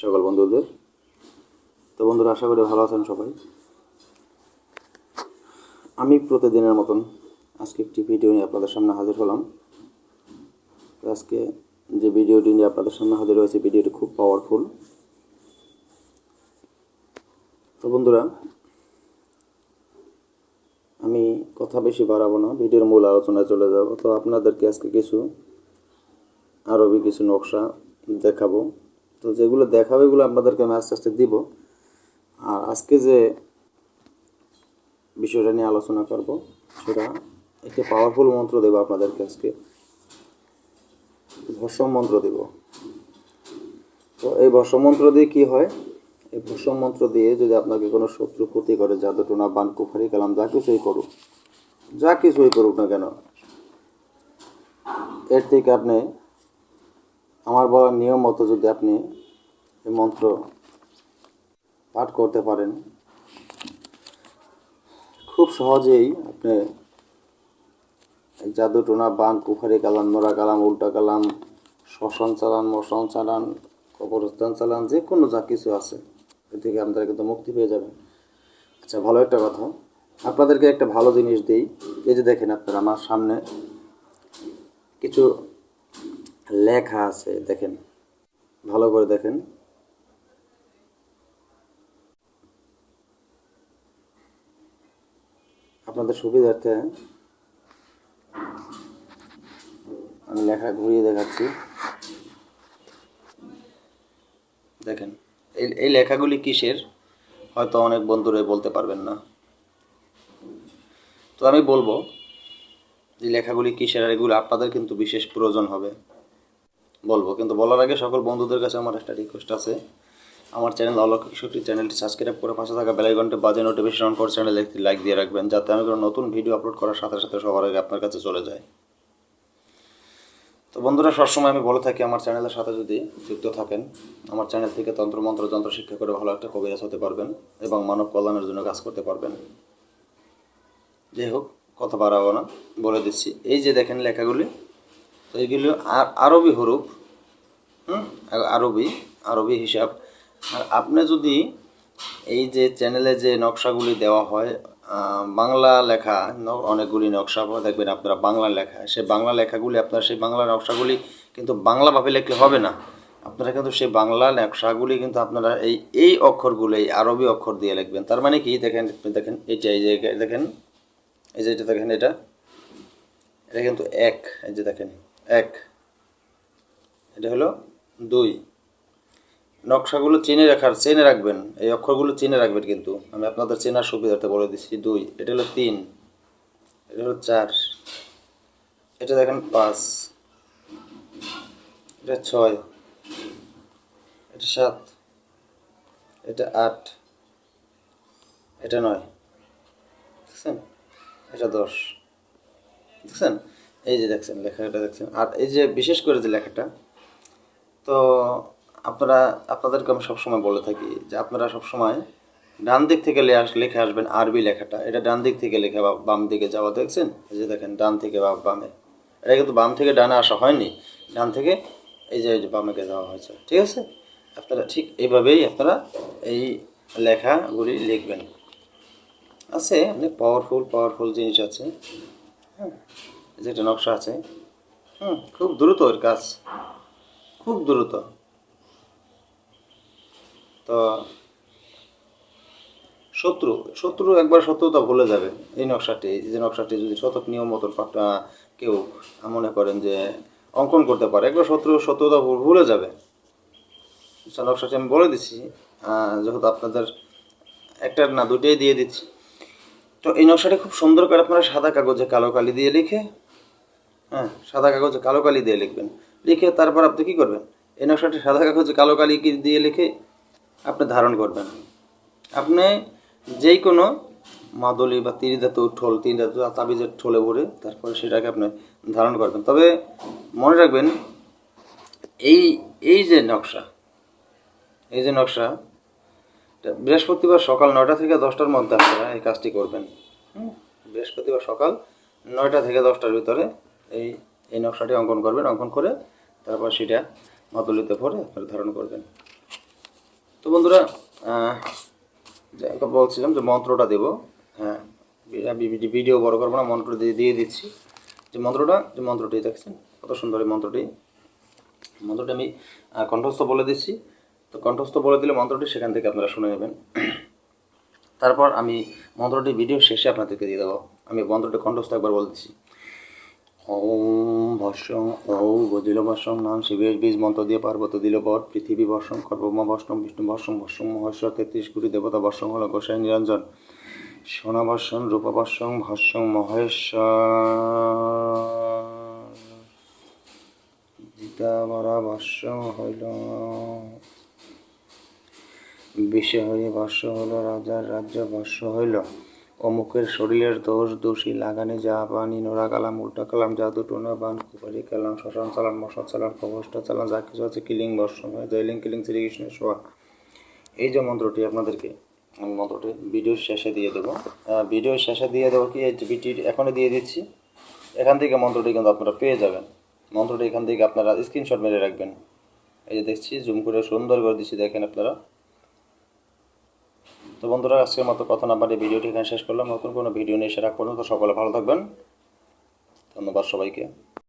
সকল বন্ধুদের। তো বন্ধুরা, আশা করি ভালো আছেন সবাই। আমি প্রতিদিনের মতন আজকে একটি ভিডিও নিয়ে আপনাদের সামনে হাজির হলাম। আজকে যে ভিডিওটি নিয়ে আপনাদের সামনে হাজির হয়েছে, ভিডিওটি খুব পাওয়ারফুল তো বন্ধুরা, আমি কথা বেশি বাড়াবো না, ভিডিওর মূল আলোচনায় চলে যাব। তো আপনাদেরকে আজকে কিছু আরবি কিছু নকশা দেখাবো। তো যেগুলো দেখাবে এগুলো আপনাদেরকে আমি আস্তে আস্তে দিব। আর আজকে যে বিষয়টা নিয়ে আলোচনা করব, সেটা একটি পাওয়ারফুল মন্ত্র দেব আপনাদেরকে আজকে। ভস্ম মন্ত্র দেব। তো এই ভস্ম মন্ত্র দিয়ে কি হয়? এই ভস্ম মন্ত্র দিয়ে যদি আপনাকে কোনো শত্রু ক্ষতি করে, জাদু টোনা, বান, কুফারি, কালাম, যা কিছুই করুক, যা কিছুই করুক না কেন, এর থেকে আপনি আমার বলার নিয়ম মতো যদি আপনি এই মন্ত্র পাঠ করতে পারেন, খুব সহজেই আপনি জাদু টোনা বান কুফারি কালাম, নোরা কালাম, উল্টা কালাম, শ্মশান চালান, মশান চালান, কবরস্থান চালান, যে কোনো যা কিছু আছে, এ থেকে আপনারা কিন্তু মুক্তি পেয়ে যাবেন। আচ্ছা ভালো একটা কথা। আপনাদেরকে একটা ভালো জিনিস দিই। এই যে দেখেন আপনারা, আমার সামনে কিছু লেখা আছে, দেখেন। ভালো করে দেখেন। আপনাদের সুবিধার্থে আমি লেখা ঘুরিয়ে দেখাচ্ছি। দেখেন, এই এই লেখাগুলি কিসের? হয়তো অনেক বন্ধুরাই বলতে পারবেন না। তো আমি বলব যে লেখাগুলি কিসের আর এগুলো আপনাদের কিন্তু বিশেষ প্রয়োজন হবে। বলব। কিন্তু বলার আগে সকল বন্ধুদের কাছে আমার একটা রিকোয়েস্ট আছে। আমার চ্যানেল অলৌকিক শক্তি চ্যানেলটি সাবস্ক্রাইব করে পাশে থাকা বেলাই ঘণ্টা বাজে নোটিফিকেশন অন করে চ্যানেলে একটি লাইক দিয়ে রাখবেন, যাতে আমি কোনো নতুন ভিডিও আপলোড করার সাথে সাথে সবার আগে আপনার কাছে চলে যায়। তো বন্ধুরা, সবসময় আমি বলে থাকি, আমার চ্যানেলের সাথে যদি যুক্ত থাকেন, আমার চ্যানেল থেকে তন্ত্র, মন্ত্র, যন্ত্র শিক্ষা করে ভালো একটা কবিরাজ হতে পারবেন এবং মানব কল্যাণের জন্য কাজ করতে পারবেন। যাই হোক, কথা বাড়াবো না, বলে দিচ্ছি। এই যে দেখেন লেখাগুলি তো এইগুলো আর আরবি হরুপ হুম? আরবি আরবি হিসাব। আর আপনি যদি এই যে চ্যানেলে যে নকশাগুলি দেওয়া হয় বাংলা লেখা অনেকগুলি নকশা দেখবেন আপনারা বাংলা লেখা সেই বাংলা লেখাগুলি, আপনার সেই বাংলা নকশাগুলি কিন্তু বাংলাভাবে লিখলে হবে না। আপনারা কিন্তু সেই বাংলা নকশাগুলি কিন্তু আপনারা এই এই অক্ষরগুলো, এই আরবি অক্ষর দিয়ে লিখবেন। তার মানে কি? দেখেন দেখেন এইটা এই যে, দেখেন, এই যে, এটা দেখেন এটা এটা কিন্তু এক, এই যে দেখেন। এক। এটা হলো দুই। নকশাগুলো চিনে রাখার, চেনে রাখবেন। এই অক্ষরগুলো চিনে রাখবেন কিন্তু। আমি আপনাদের চেনার সুবিধার্থে বলে দিচ্ছি, দুই। এটা হলো তিন। এটা হলো চার। এটা দেখেন পাঁচ। এটা ছয়। এটা সাত। এটা আট। এটা নয়। দেখছেন এটা দশ। দেখছেন এই যে দেখছেন, লেখাটা দেখছেন। আর এই যে বিশেষ করে যে লেখাটা, তো আপনারা, আপনাদেরকে আমি সবসময় বলে থাকি যে আপনারা সবসময় ডান দিক থেকে লিখে আসবেন আরবি লেখাটা। এটা ডান দিক থেকে লেখা বা বাম দিকে যাওয়া, দেখছেন? এই যে দেখেন, ডান থেকে বা বামে। এটা কিন্তু বাম থেকে ডানে আসা হয়নি। ডান থেকে এই যে এই যে বামেকে যাওয়া হয়েছে। ঠিক আছে? আপনারা ঠিক এইভাবেই আপনারা এই লেখাগুলি লিখবেন। আছে, অনেক পাওয়ারফুল পাওয়ারফুল জিনিস আছে। হ্যাঁ। যেটা নকশা আছে, হুম, খুব দ্রুত এর কাজ, খুব দ্রুত। তো শত্রু শত্রু একবার শত্রুতা ভুলে যাবে এই নকশাটি। যে নকশাটি যদি শতক নিয়ম মতন কেউ মনে করেন যে অঙ্কন করতে পারে, একবার শত্রু শত্রুতা ভুল- যাবে। সে নকশাটি আমি বলে দিচ্ছি যেহেতু আপনাদের একটা না দুটোই দিয়ে দিচ্ছি। তো এই নকশাটি খুব সুন্দর করে আপনারা সাদা কাগজে কালো কালি দিয়ে লিখে হ্যাঁ সাদা কাগজে কালো কালি দিয়ে লিখবেন। লিখে তারপর আপনি কী করবেন? এই নকশাটি সাদা কাগজে কালো কালি দিয়ে লিখে আপনি ধারণ করবেন। আপনি যেই কোনো মাদলি বা তিন ধাতু ঠোল, তিন ধাতু তাবিজের ঠোলে ভরে তারপরে সেটাকে আপনি ধারণ করবেন। তবে মনে রাখবেন, এই এই যে নকশা, এই যে নকশা বৃহস্পতিবার সকাল নয়টা থেকে দশটার মধ্যে আপনারা এই কাজটি করবেন? বৃহস্পতিবার সকাল নয়টা থেকে দশটার ভিতরে এই এই নকশাটি অঙ্কন করবেন, অঙ্কন করে তারপর সেটা মাদুলিতে ভরে আপনারা ধারণ করবেন। তো বন্ধুরা বলছিলাম যে মন্ত্রটা দেব। হ্যাঁ ভিডিও বড় করব না মন্ত্র দিয়ে দিয়ে দিচ্ছি। যে মন্ত্রটা, যে মন্ত্রটি দেখছেন, কত সুন্দর এই মন্ত্রটি। মন্ত্রটি আমি কণ্ঠস্থ বলে দিচ্ছি। তো কণ্ঠস্থ বলে দিলে মন্ত্রটি সেখান থেকে আপনারা শুনে নেবেন। তারপর আমি মন্ত্রটি ভিডিও শেষে আপনাদেরকে দিয়ে দেবো। আমি মন্ত্রটি কণ্ঠস্থ একবার বলে দিচ্ছি। ওম ভস্যং ঔ বজিল ভস্যং নাম শিবের বীজ মন্ত্র দিয়ে পার্বত দিল বর পৃথিবী বর্ষং কর্মমা ভস্যং বিষ্ণু ভস্যং ভস্যং মহেশ্বর, তেত্রিশ কোটি দেবতা বর্ষং হল গোসাই নিরঞ্জন। সোনা ভস্যং রূপা ভস্যং ভস্যং মহেশ্বর। জিতাবরা ভস্যং হইল। বিশ্ব হয়ে বর্ষ হলো রাজার রাজ্য বর্ষ হইল। অমুকের শরীরের দোষ, দোষী, লাগানে যা পানি নোরা কালাম, উল্টা কালাম, জাদু, টোনা, বান, কুপারি, কালাম, শ্মশান চালান, মশা চালান কবষ্টা চালান, যা কিছু আছে, কিলিং, বর্ষণ হয়, জয়লিং, কিলিং, শ্রীকৃষ্ণের সোয়া এই যে মন্ত্রটি আপনাদেরকে আমি মন্ত্রটি ভিডিওর শেষে দিয়ে দেবো। ভিডিওর শেষে দিয়ে দেবো কি, এই যে ভিডিও এখনই দিয়ে দিচ্ছি। এখান থেকে মন্ত্রটি কিন্তু আপনারা পেয়ে যাবেন। মন্ত্রটি এখান থেকে আপনারা স্ক্রিনশট মেরে রাখবেন। এই যে দেখছি জুম করে সুন্দর করে দিচ্ছি, দেখেন আপনারা। তো বন্ধুরা, আজকের মতো কথা না পারে ভিডিওটি এখানে শেষ করলাম। নতুন কোনো ভিডিও নিয়ে এসে রাখ পর্যন্ত সকলে ভালো থাকবেন। ধন্যবাদ সবাইকে।